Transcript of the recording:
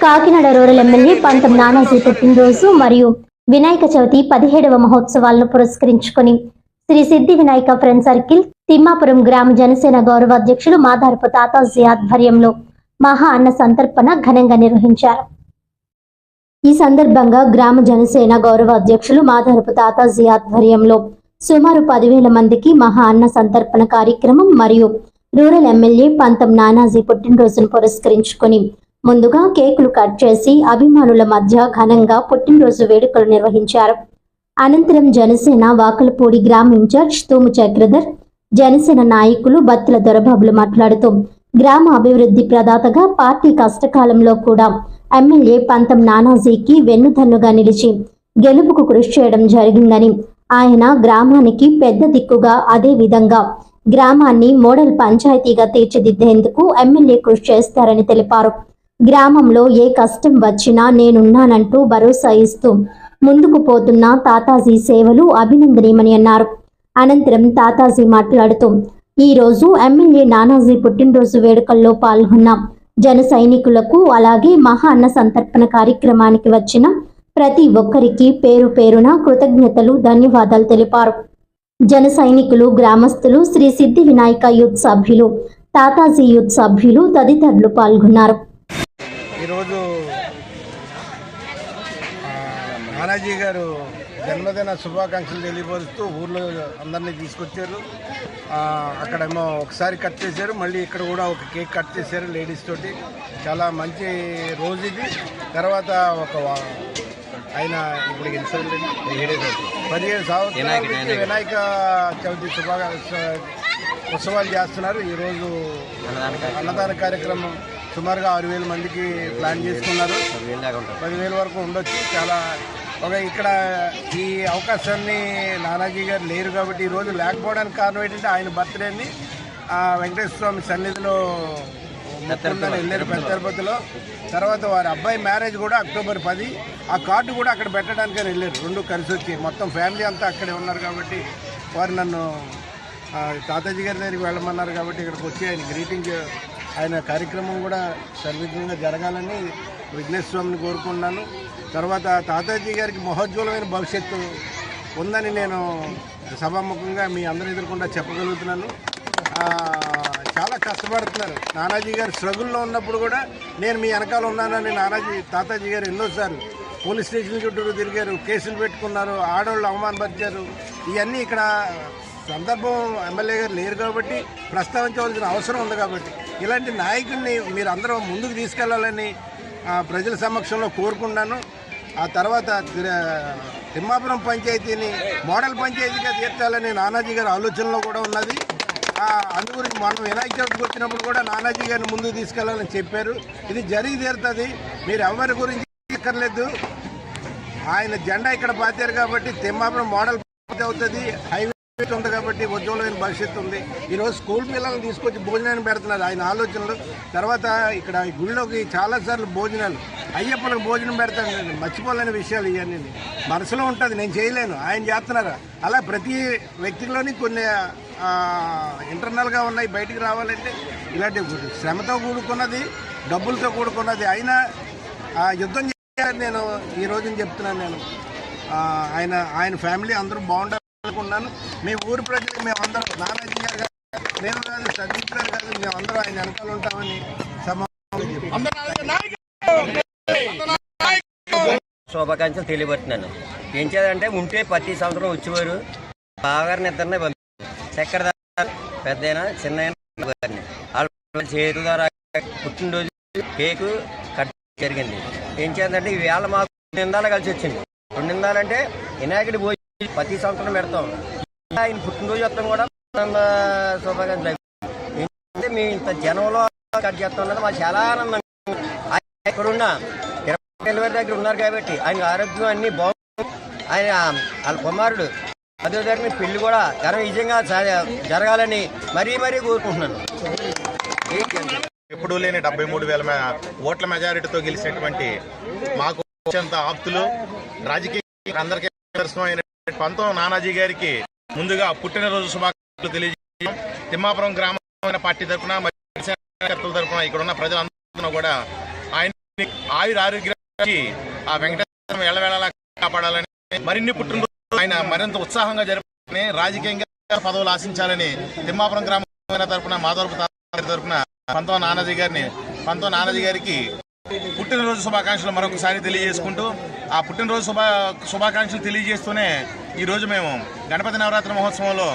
Kakinada rural MLA పంతం నానాజీ పుట్టినరోజు మరియు వినాయక చవితి పదిహేడవ మహోత్సవాలను పురస్కరించుకుని శ్రీ సిద్ధి వినాయక ఫ్రెండ్ సర్కిల్ తిమ్మాపురం గ్రామ జనసేన గౌరవ అధ్యక్షులు మాధారపు తాతాజీ ఆధ్వర్యంలో మహా అన్న సంతర్పణ ఘనంగా నిర్వహించారు. ఈ సందర్భంగా గ్రామ జనసేన గౌరవ అధ్యక్షులు మాధారపు తాతాజీ ఆధ్వర్యంలో సుమారు పదివేల మందికి మహా అన్న సంతర్పణ కార్యక్రమం మరియు రూరల్ ఎమ్మెల్యే పంతం నానాజీ పుట్టినరోజును పురస్కరించుకొని ముందుగా కేకులు కట్ చేసి అభిమానుల మధ్య ఘనంగా పుట్టినరోజు వేడుకలు నిర్వహించారు. అనంతరం జనసేన వాకలపూడి గ్రామ ఇన్ఛార్జ్ తూము చక్రధర్ జనసేన నాయకులు బత్తుల దొరబాబులు మాట్లాడుతూ గ్రామ అభివృద్ధి ప్రదాతగా పార్టీ కష్టకాలంలో కూడా ఎమ్మెల్యే పంతం నానాజీకి వెన్నుదన్నుగా నిలిచి గెలుపుకు కృషి చేయడం జరిగిందని ఆయన గ్రామానికి పెద్ద దిక్కుగా అదే విధంగా గ్రామాన్ని మోడల్ పంచాయతీగా తీర్చిదిద్దేందుకు ఎమ్మెల్యే కృషి చేస్తారని తెలిపారు. గ్రామంలో ఏ కష్టం వచ్చినా నేనున్నానంటూ భరోసా ఇస్తూ ముందుకు పోతున్న తాతాజీ సేవలు అభినందనీయమని అన్నారు. అనంతరం తాతాజీ మాట్లాడుతూ ఈ రోజు ఎమ్మెల్యే నానాజీ పుట్టినరోజు వేడుకల్లో పాల్గొన్నాం. జన సైనికులకు అలాగే మహా అన్న సంతర్పణ కార్యక్రమానికి వచ్చిన ప్రతి ఒక్కరికి పేరు పేరున కృతజ్ఞతలు ధన్యవాదాలు తెలిపారు. జన సైనికులు గ్రామస్తులు శ్రీ సిద్ధి వినాయక యూత్ సభ్యులు తాతాజీ యూత్ సభ్యులు తదితరులు పాల్గొన్నారు. ఈరోజు నానాజీ గారు జన్మదిన శుభాకాంక్షలు తెలియపరుస్తూ ఊర్లో అందరినీ తీసుకొచ్చారు. అక్కడేమో ఒకసారి కట్ చేశారు మళ్ళీ ఇక్కడ కూడా ఒక కేక్ కట్ చేశారు లేడీస్ తోటి. చాలా మంచి రోజు ఇది. తర్వాత ఒక ఆయన ఇప్పుడు సంవత్సరాలు? పదిహేడు సంవత్సరాలకి వినాయక చవితి శుభాకాంక్ష ఉత్సవాలు చేస్తున్నారు. ఈరోజు అన్నదాన కార్యక్రమం. సుమారుగా ఆరు వేల మందికి ప్లాన్ చేసుకున్నారు. పదివేల వరకు ఉండొచ్చు. చాలా ఒక ఇక్కడ ఈ అవకాశాన్ని నానాజీ గారు లేరు కాబట్టి ఈరోజు లేకపోవడానికి కారణం ఏంటంటే ఆయన బర్త్డేని ఆ వెంకటేశ్వర స్వామి సన్నిధిలో వెళ్ళారు పెద్ద తిరుపతిలో. తర్వాత వారి అబ్బాయి మ్యారేజ్ కూడా అక్టోబర్ పది. ఆ కార్డు కూడా అక్కడ పెట్టడానికి వెళ్ళారు. రెండు కలిసి వచ్చి. మొత్తం ఫ్యామిలీ అంతా అక్కడే ఉన్నారు కాబట్టి వారు నన్ను తాతాజీ గారి దగ్గరికి వెళ్ళమన్నారు కాబట్టి ఇక్కడికి వచ్చి ఆయన గ్రీటింగ్ ఆయన కార్యక్రమం కూడా సర్విఘ్నంగా జరగాలని విఘ్నేశ్వర స్వామిని కోరుకున్నాను తర్వాత తాతాజీ గారికి మహోజ్వలమైన భవిష్యత్తు ఉందని నేను సభాముఖంగా మీ అందరి ఎదుర్కొండా చెప్పగలుగుతున్నాను. చాలా కష్టపడుతున్నారు. నానాజీ గారు స్ట్రగుల్లో ఉన్నప్పుడు కూడా నేను మీ వెనకాల ఉన్నానని నానాజీ తాతాజీ గారు ఎన్నోసార్లు పోలీస్ స్టేషన్ చుట్టూ తిరిగారు కేసులు పెట్టుకున్నారు ఆడవాళ్ళు అవమానపరిచారు. ఇవన్నీ ఇక్కడ సందర్భం ఎమ్మెల్యే గారు లేరు కాబట్టి ప్రస్తావించవలసిన అవసరం ఉంది కాబట్టి ఇలాంటి నాయకుడిని మీరు అందరూ ముందుకు తీసుకెళ్ళాలని ప్రజల సమక్షంలో కోరుకున్నాను ఆ తర్వాత తిమ్మాపురం పంచాయతీని మోడల్ పంచాయతీగా తీర్చాలని నానాజీ గారి ఆలోచనలో కూడా ఉన్నది. అందు గురించి మనం వినాయక చవితికి వచ్చినప్పుడు కూడా నానాజీ గారిని ముందుకు తీసుకెళ్ళాలని చెప్పారు. ఇది జరిగి తీరుతుంది. మీరు ఎవరి గురించి ఎక్కర్లేదు ఆయన జెండా ఇక్కడ పాతారు కాబట్టి తిమ్మాపురం మోడల్ అవుతుంది. హైవే ఉంది కాబట్టి ఉజ్వలమైన భవిష్యత్తు ఉంది. ఈరోజు స్కూల్ పిల్లల్ని తీసుకొచ్చి భోజనాన్ని పెడుతున్నారు. ఆయన ఆలోచనలు. తర్వాత ఇక్కడ గుడిలోకి గుళ్ళోకి చాలాసార్లు భోజనాలు. అయ్యప్పలకు భోజనం పెడతాను. మర్చిపోలేని విషయాలు ఇవన్నీ. మనసులో ఉంటుంది. నేను చేయలేను. ఆయన చేస్తున్నారు. అలా ప్రతి వ్యక్తిలోని కొన్ని ఇంటర్నల్గా ఉన్నాయి. బయటికి రావాలంటే ఇలాంటి శ్రమతో కూడుకున్నది డబ్బులతో కూడుకున్నది. అయినా యుద్ధం చేయాలని నేను ఈ రోజున చెప్తున్నాను నేను. ఆయన ఆయన ఫ్యామిలీ అందరూ అనుకున్నాను. మీ ఊరి ప్రజలకు మేమందరం నానాజీ గారు కాదు, నేను కాదు సందీప్ గారు కాదు మేమందరం ఆయన వెనకాల ఉంటామని శుభాకాంక్షలు తెలియబడుతున్నాను ఏం చేయాలంటే ఉంటే ప్రతి సంవత్సరం వచ్చేవారు. బావగారిని ఇద్దరినే పంపించారు చక్కెర పెద్ద చిన్న గారిని వాళ్ళ చేతుల ద్వారా పుట్టినరోజు కేకు కట్ జరిగింది. ఏం చేయాలంటే ఈవేళ మాకు నిందాలు కలిసి వచ్చింది. రెండు నిందాలంటే వినాయకుడి భోజనం ప్రతి సంవత్సరం పెడతాం. ఆయన పుట్టినరోజు వస్తాం కూడా. శుభాకాంక్షలు. ఏంటంటే మీ ఇంత జనంలో కట్ చేస్తాం మాకు చాలా ఆనందంగా ఉంది. ఆయన డెలివరీ దగ్గర ఉన్నారు కాబట్టి ఆయన ఆరోగ్యం అన్ని బాగుంది. ఆయన వాళ్ళ కుమారుడు. అదే దగ్గర పెళ్ళి కూడా ఘన నిజంగా జరగాలని మరీ మరీ కోరుకుంటున్నాను. ఎప్పుడూ లేని డెబ్బై మూడు వేల ఓట్ల మెజారిటీతో గెలిచినటువంటి మాకు అత్యంత ఆప్తులు. రాజకీయ అందరికీ పంతం నానాజీ గారికి ముందుగా పుట్టినరోజు శుభాకాంక్షలు తెలియజేసి తిమ్మాపురం గ్రామమైన పార్టీ తరఫున మరియు కార్యకర్తల తరఫున ఇక్కడ ఉన్న ప్రజలందరూ కూడా ఆయన ఆయుర ఆరోగ్యానికి ఆ వెంకటేశ్వర ఎళ్ళవేళలా కాపాడాలని మరిన్ని పుట్టినరోజు ఆయన మరింత ఉత్సాహంగా జరుపుకుని రాజకీయంగా పదవులు ఆశించాలని తిమ్మాపురం గ్రామమైన తరపున మాధవరపు తరఫున తరపున పంతో నానాజీ గారిని పంతో నానాజీ గారికి పుట్టినరోజు శుభాకాంక్షలు మరొకసారి తెలియజేసుకుంటూ ఆ పుట్టినరోజు శుభా శుభాకాంక్షలు తెలియజేస్తూనే ఈరోజు మేము గణపతి నవరాత్రి మహోత్సవంలో